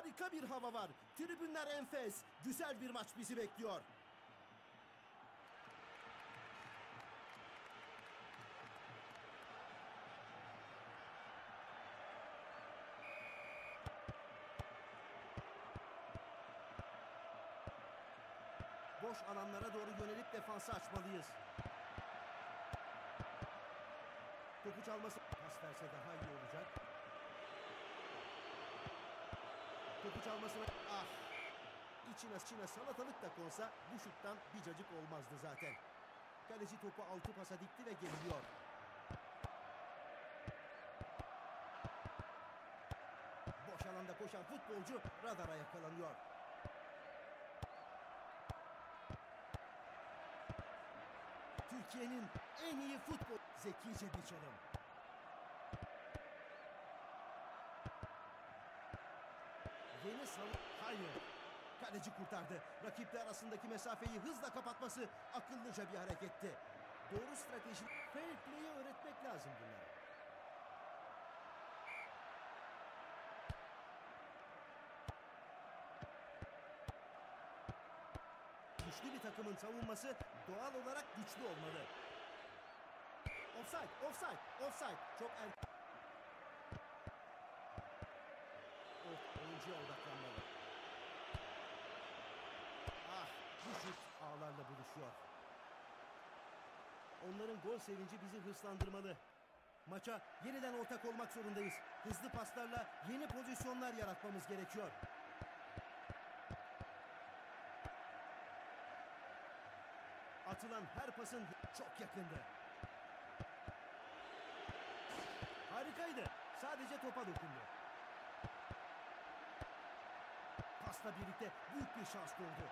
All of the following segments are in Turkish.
Harika bir hava var. Tribünler enfes. Güzel bir maç bizi bekliyor. Boş alanlara doğru yönelip defansı açmalıyız. Topu çalması pas verse daha iyi olacak. Topu çalmasına ah içine içine salatalık da konsa bu şuttan bir cacık olmazdı zaten. Kaleci topu altı pasa dikti ve geliyor. Boş alanda koşan futbolcu radara yakalanıyor. Türkiye'nin en iyi futbol zekice bir çalım. Yeni salı... Hayır. Kaleci kurtardı. Rakipler arasındaki mesafeyi hızla kapatması akıllıca bir hareketti. Doğru strateji... Fair play'i öğretmek lazım bunlara. Güçlü bir takımın savunması doğal olarak güçlü olmalı. Offside, offside, offside. Çok er... oyuncuya odaklanmalı. Ah, bu şut ağlarla buluşuyor. Onların gol sevinci bizi hırslandırmalı. Maça yeniden ortak olmak zorundayız. Hızlı paslarla yeni pozisyonlar yaratmamız gerekiyor. Atılan her pasın çok yakındı. Harikaydı. Sadece topa dokundu. Pasla birlikte büyük bir şans doğdu.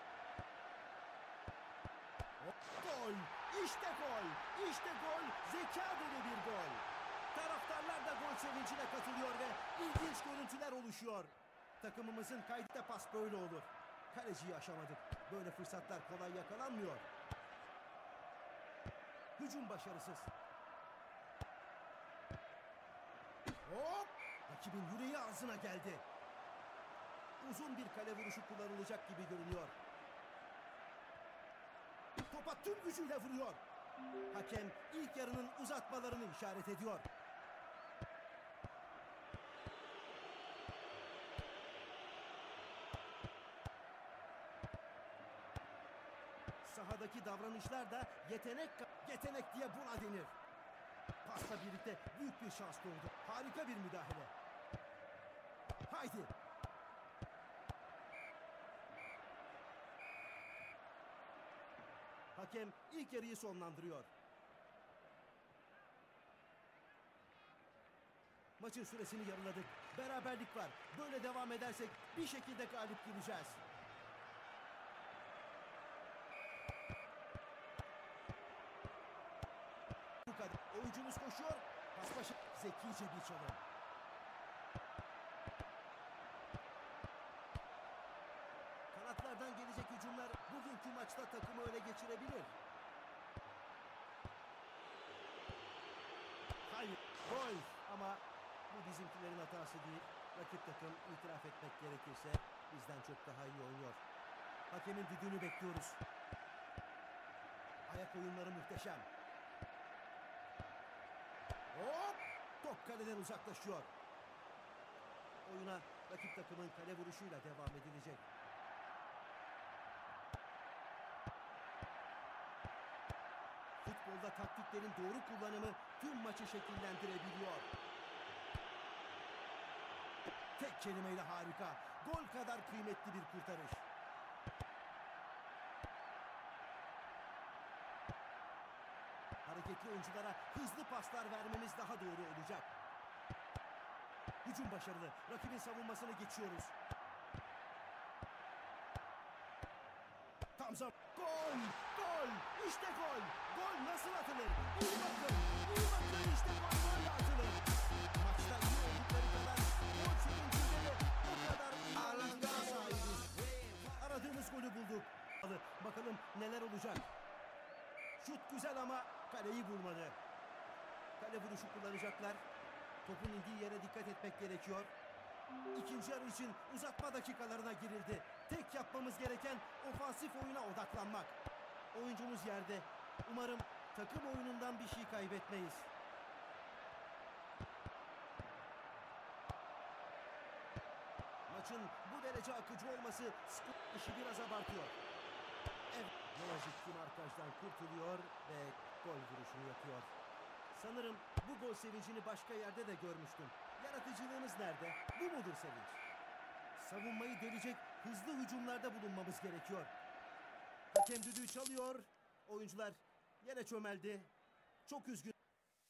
Gol! İşte gol! İşte gol! Zeka dolu bir gol. Taraftarlar da gol sevincine katılıyor ve ilginç görüntüler oluşuyor. Takımımızın kaydı pas böyle olur. Kaleciyi aşamadık. Böyle fırsatlar kolay yakalanmıyor. Hücum başarısız. Hop! Rakibin yüreği ağzına geldi. Uzun bir kale vuruşu kullanılacak gibi görünüyor. Topa tüm gücüyle vuruyor. Hakem ilk yarının uzatmalarını işaret ediyor. Sahadaki davranışlar da yetenek yetenek diye buna denir. Pasla birlikte büyük bir şans doğdu. Harika bir müdahale. Haydi. Hakem ilk yarıyı sonlandırıyor. Maçın süresini yarıladık. Beraberlik var. Böyle devam edersek bir şekilde galip geleceğiz. Bu kadar. Oyuncumuz koşuyor. Pas başı zekice bir çalım. Kanatlardan gelecek hücumlar bugünkü maçta takımı öne geçirebilir. Hayır, gol ama bu bizimkilerin hatası değil. Rakip takım itiraf etmek gerekirse bizden çok daha iyi oynuyor. Hakemin düdüğünü bekliyoruz. Ayak oyunları muhteşem. Hop! Top kaleden uzaklaşıyor. Oyuna rakip takımın kale vuruşuyla devam edilecek. Futbolda taktiklerin doğru kullanımı tüm maçı şekillendirebiliyor. Tek kelimeyle harika. Gol kadar kıymetli bir kurtarış. Hareketli oyunculara hızlı paslar vermemiz daha doğru olacak. Hücum başarılı. Rakibin savunmasını geçiyoruz. Tam zam. Gol! Gol! İşte gol! Gol nasıl atılır? İyi bakın! İyi bakın işte gol böyle atılır. Maçta iyi oldukları kadar gol sevincinde de o kadar iyi sahibiz. Aradığımız golü bulduk. Bakalım neler olacak. Şut güzel ama kaleyi vurmadı. Kale vuruşu kullanacaklar. Topun indiği yere dikkat etmek gerekiyor. İkinci yarı için uzatma dakikalarına girildi. Tek yapmamız gereken ofansif oyuna odaklanmak. Oyuncumuz yerde. Umarım takım oyunundan bir şey kaybetmeyiz. Maçın bu derece akıcı olması işi biraz abartıyor. Evet, ne yazık ki kurtuluyor ve gol vuruşunu yapıyor. Sanırım bu gol sevincini başka yerde de görmüştüm. Yaratıcılığınız nerede? Bu mudur sevinç? Savunmayı delecek hızlı hücumlarda bulunmamız gerekiyor. Hakem düdüğü çalıyor. Oyuncular yine çömeldi. Çok üzgün.